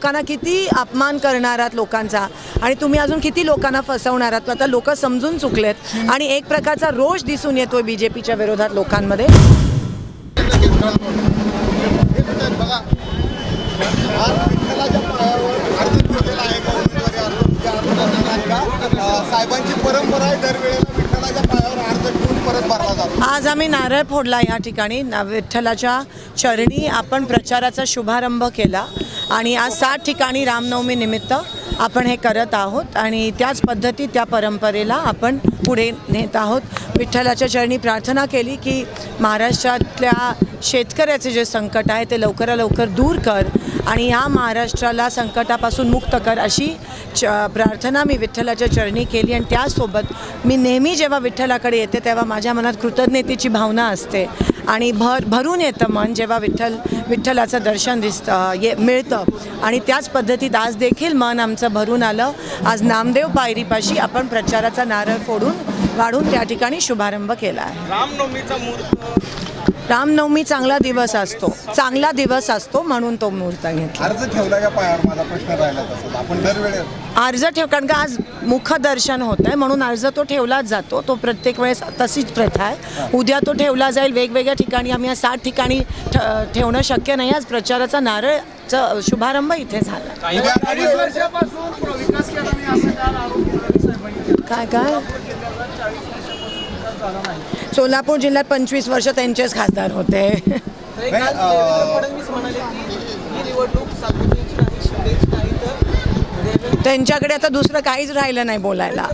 लोकांना किती अपमान करणार आहात लोकांचा? आणि तुम्ही अजून किती लोकांना फसवणार आहात? आता लोक समजून चुकलेत. आणि एक प्रकारचा रोष दिसून येतोय बी जे पीच्या विरोधात लोकांमध्ये. साहेबांची परंपरा आहे दरवेळेला विठ्ठलाच्या पायावर अर्ज ठेवून परत भरला जातो आज आम्ही नारळ फोडला या ठिकाणी. ना- विठ्ठलाच्या चरणी आपण प्रचाराचा शुभारंभ केला. आणि आज सात ठिकाणी रामनवमी निमित्त आपण हे करत आहोत आणि त्याच पद्धती त्या परंपरेला आपण पुढे नेत आहोत. विठ्ठलाच्या चरणी प्रार्थना केली की महाराष्ट्रातल्या शेतकऱ्याचे जे संकट आहे ते लवकरात लवकर दूर कर आणि ह्या महाराष्ट्राला संकटापासून मुक्त कर अशी च प्रार्थना मी विठ्ठलाच्या चरणी केली आणि त्यासोबत मी नेहमी जेव्हा विठ्ठलाकडे येते तेव्हा माझ्या मनात कृतज्ञतेची भावना असते. आणि भर भरून येतं मन जेव्हा विठ्ठल विठ्ठलाचं दर्शन दिसतं ये मिळतं. आणि त्याच पद्धतीत आज देखील मन आमचं भरून आलं. आज नामदेव पायरीपाशी आपण प्रचाराचा नारळ फोडून वाढून त्या ठिकाणी शुभारंभ केला आहे. रामनवमीचा मुहूर्त. रामनवमी चांगला दिवस असतो. चांगला दिवस असतो म्हणून तो मुहूर्त घेतला. अर्ज ठेवला का पायावर? माझा प्रश्न राहिला तसं. आपण दरवेळेस अर्ज ठेव कारण का आज मुखदर्शन होत आहे म्हणून अर्ज तो ठेवलाच जातो. तो प्रत्येक वेळेस तशीच प्रथा आहे. उद्या तो ठेवला जाईल वेगवेगळ्या ठिकाणी. आम्ही आज सात ठिकाणी ठ- ठेवणं शक्य नाही. आज प्रचाराचा नारळचा शुभारंभ इथे झाला. केला. काय काय सोलापूर जिल्ह्यात पंचवीस वर्ष त्यांचेच खासदार होते तरी काल देवेंद्र फडणवीस म्हणाले की ही निवडणूक सातपुतेची नाही शिंदेची नाही तर देवेंद्र त्यांच्याकडे आता दुसरं काहीच राहिलं नाही बोलायला.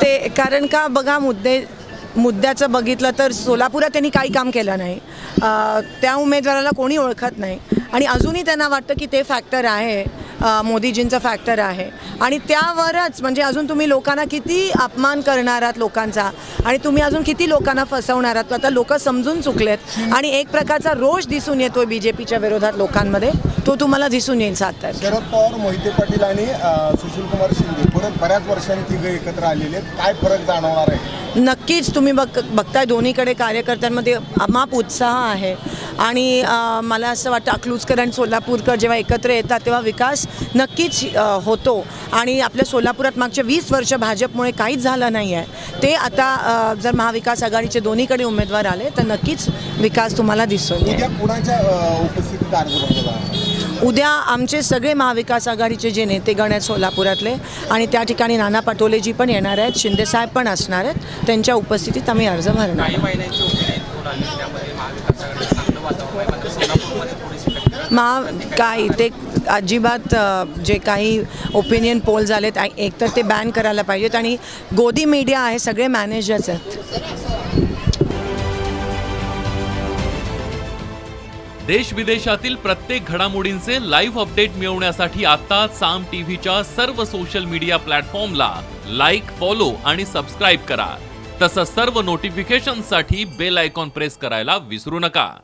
ते कारण का बघा मुद्दे मुद्द्याचं बघितलं तर सोलापुरात त्यांनी काही काम केलं नाही. त्या उमेदवाराला कोणी ओळखत नाही. आणि अजूनही त्यांना वाटतं की ते फॅक्टर आहे. मोदीजींचं फॅक्टर आहे. आणि त्यावरच म्हणजे अजून तुम्ही लोकांना किती अपमान करणार आहात लोकांचा? आणि तुम्ही अजून किती लोकांना फसवणार आहात? आता लोक समजून चुकलेत. आणि एक प्रकारचा रोष दिसून येतोय बी जे पीच्या विरोधात लोकांमध्ये. तो तुम्हाला दिसून येईल सात शरद पवार मोहिते पाटील आणि अं, सुशीलकुमार शिंदे परत बऱ्याच वर्षांनी तिघं एकत्र आलेले काय फरक जाणवणार आहे? नक्कीच तुम्ही बघ बघताय दोन्हीकडे कार्यकर्त्यांमध्ये अमाप उत्साह आहे. आणि मला असं वाटतं अकलूजकर आणि सोलापूरकर जेव्हा एकत्र येतात तेव्हा विकास नक्कीच होतो. आणि आपल्या सोलापुरात मागच्या वीस वर्ष भाजपमुळे काहीच झालं नाही आहे ते आता जर महाविकास आघाडीचे दोन्हीकडे उमेदवार आले तर नक्कीच विकास तुम्हाला दिसून जाणार उद्या आमचे सगळे महाविकास आघाडीचे जे नेतेगण आहेत सोलापुरातले आणि त्या ठिकाणी नाना पटोलेजी पण येणार आहेत शिंदेसाहेब पण असणार आहेत त्यांच्या उपस्थितीत आम्ही अर्ज भरणार. महा काय ते अजिबात जे काही ओपिनियन पोल झालेत आ- एक तर ते बॅन करायला पाहिजेत आणि गोदी मीडिया आहे सगळे मॅनेजर्स आहेत. देश विदेशातील प्रत्येक घडामोडींचे लाईव्ह अपडेट मिळवण्यासाठी आता साम टीव्हीच्या सर्व सोशल मीडिया प्लॅटफॉर्मला लाईक फॉलो आणि सबस्क्राईब करा. तसंच सर्व नोटिफिकेशनसाठी बेल आयकॉन प्रेस करायला विसरू नका.